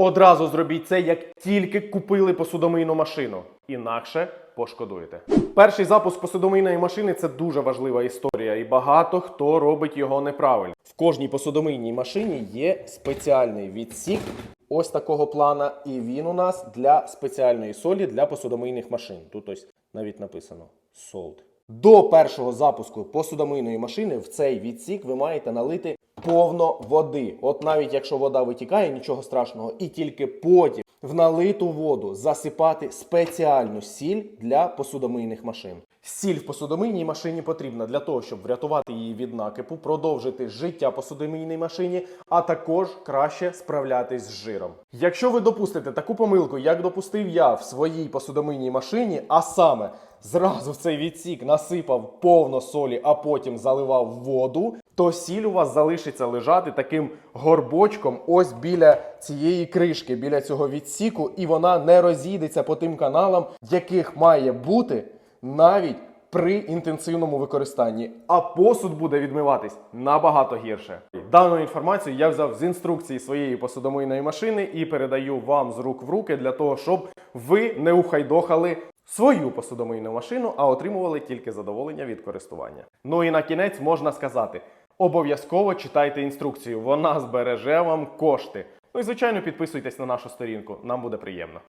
Одразу зробіть це, як тільки купили посудомийну машину. Інакше пошкодуєте. Перший запуск посудомийної машини це дуже важлива історія, і багато хто робить його неправильно. В кожній посудомийній машині є спеціальний відсік. Ось такого плана, і він у нас для спеціальної солі для посудомийних машин. Тут ось навіть написано salt. До першого запуску посудомийної машини в цей відсік ви маєте налити повно води. От навіть якщо вода витікає, нічого страшного, і тільки потім в налиту воду засипати спеціальну сіль для посудомийних машин. Сіль в посудомийній машині потрібна для того, щоб врятувати її від накипу, продовжити життя посудомийній машині, а також краще справлятись з жиром. Якщо ви допустите таку помилку, як допустив я в своїй посудомийній машині, а саме зразу в цей відсік насипав повно солі, а потім заливав воду, то сіль у вас залишиться лежати таким горбочком ось біля цієї кришки, біля цього відсіку, і вона не розійдеться по тим каналам, яких має бути навіть при інтенсивному використанні. А посуд буде відмиватись набагато гірше. Дану інформацію я взяв з інструкції своєї посудомийної машини і передаю вам з рук в руки для того, щоб ви не ухайдохали свою посудомийну машину, а отримували тільки задоволення від користування. Ну і на кінець можна сказати: обов'язково читайте інструкцію, вона збереже вам кошти. Ну і звичайно, підписуйтесь на нашу сторінку, нам буде приємно.